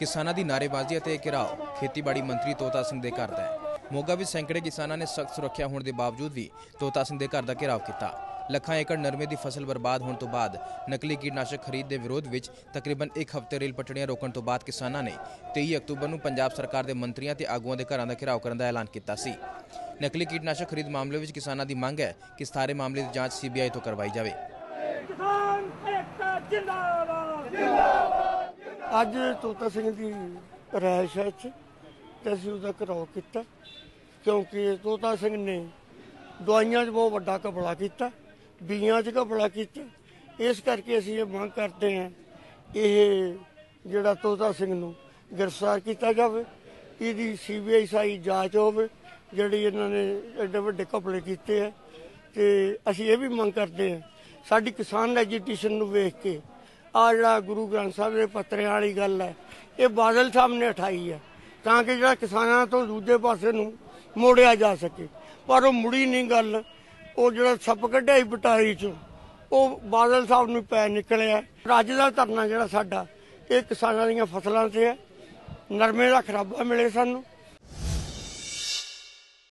ਕਿਸਾਨਾਂ ਦੀ ਨਾਅਰੇਬਾਜ਼ੀ ਅਤੇ ਘਿਰਾਓ, ਖੇਤੀਬਾੜੀ ਮੰਤਰੀ ਤੋਤਾ ਸਿੰਘ ਦੇ ਘਰ ਦਾ ਹੈ। ਮੋਗਾ ਵਿੱਚ ਸੈਂਕੜੇ ਕਿਸਾਨਾਂ ਨੇ ਸਖਤ ਸੁਰੱਖਿਆ ਹੋਣ ਦੇ ਬਾਵਜੂਦ ਵੀ ਤੋਤਾ ਸਿੰਘ ਦੇ ਘਰ ਦਾ ਘਿਰਾਓ ਕੀਤਾ। ਲੱਖਾਂ ਏਕੜ ਨਰਮੇ ਦੀ ਫਸਲ ਬਰਬਾਦ ਹੋਣ ਤੋਂ ਬਾਅਦ ਨਕਲੀ ਕੀਟਨਾਸ਼ਕ ਖਰੀਦ ਦੇ ਵਿਰੋਧ ਵਿੱਚ ਤਕਰੀਬਨ ਇੱਕ ਹਫ਼ਤੇ ਰੇਲ ਪਟੜੀਆਂ ਰੋਕਣ ਤੋਂ ਬਾਅਦ ਕਿਸਾਨਾਂ ਨੇ 23 ਅਕਤੂਬਰ ਨੂੰ ਪੰਜਾਬ ਸਰਕਾਰ ਦੇ ਮੰਤਰੀਆਂ ਤੇ ਆਗੂਆਂ ਦੇ ਘਰਾਂ ਦਾ ਘਿਰਾਓ ਕਰਨ ਦਾ ਐਲਾਨ ਕੀਤਾ ਸੀ। ਨਕਲੀ ਕੀਟਨਾਸ਼ਕ ਖਰੀਦ ਮਾਮਲੇ ਵਿੱਚ ਕਿਸਾਨਾਂ ਦੀ ਮੰਗ ਹੈ ਕਿ ਸਾਰੇ ਮਾਮਲੇ ਦੀ ਜਾਂਚ ਸੀਬੀਆਈ ਤੋਂ ਕਰਵਾਈ ਜਾਵੇ। ਕਿਸਾਨ ਏਕਤਾ ਜਿੰਦਾਬਾਦ। ਅੱਜ ਤੋਤਾ ਸਿੰਘ ਦੀ ਰਿਹਾਇਸ਼ ਹੈ ਇੱਥੇ ਤੇ ਅਸੀਂ ਉਹਦਾ ਘਰਾਓ ਕੀਤਾ, ਕਿਉਂਕਿ ਤੋਤਾ ਸਿੰਘ ਨੇ ਦਵਾਈਆਂ 'ਚ ਬਹੁਤ ਵੱਡਾ ਘਪਲਾ ਕੀਤਾ, ਬੀਆਂ 'ਚ ਘਪਲਾ ਕੀਤਾ। ਇਸ ਕਰਕੇ ਅਸੀਂ ਇਹ ਮੰਗ ਕਰਦੇ ਹਾਂ, ਇਹ ਜਿਹੜਾ ਤੋਤਾ ਸਿੰਘ ਨੂੰ ਗ੍ਰਿਫਤਾਰ ਕੀਤਾ ਜਾਵੇ, ਇਹਦੀ ਸੀਬੀਆਈ ਸਾਈ ਜਾਂਚ ਹੋਵੇ, ਜਿਹੜੀ ਇਹਨਾਂ ਨੇ ਐਡੇ ਵੱਡੇ ਘਪਲੇ ਕੀਤੇ ਆ। ਤੇ ਅਸੀਂ ਇਹ ਵੀ ਮੰਗ ਕਰਦੇ ਹਾਂ, ਸਾਡੀ ਕਿਸਾਨ ਐਜੀਟੇਸ਼ਨ ਨੂੰ ਵੇਖ ਕੇ ਆ ਜਿਹੜਾ ਗੁਰੂ ਗ੍ਰੰਥ ਸਾਹਿਬ ਦੇ ਪੱਤਰਿਆਂ ਵਾਲੀ ਗੱਲ ਹੈ। ਇਹ ਬਾਦਲ ਸਾਹਿਬ ਨੇ ਉਠਾਈ ਹੈ ਤਾਂ ਕਿ ਜਿਹੜਾ ਕਿਸਾਨਾਂ ਤੋਂ ਦੂਜੇ ਪਾਸੇ ਨੂੰ ਮੋੜਿਆ ਜਾ ਸਕੇ। ਪਰ ਉਹ ਮੁੜੀ ਨਹੀਂ ਗੱਲ। ਉਹ ਜਿਹੜਾ ਸੱਪ ਕੱਢਿਆ ਸੀ ਪਟਾਰੀ ਚੋਂ, ਉਹ ਬਾਦਲ ਸਾਹਿਬ ਨੂੰ ਪੈ ਨਿਕਲਿਆ। ਅੱਜ ਦਾ ਧਰਨਾ ਜਿਹੜਾ ਸਾਡਾ, ਇਹ ਕਿਸਾਨਾਂ ਦੀਆਂ ਫਸਲਾਂ ਤੇ ਹੈ। ਨਰਮੇ ਦਾ ਖਰਾਬਾ ਮਿਲੇ ਸਾਨੂੰ।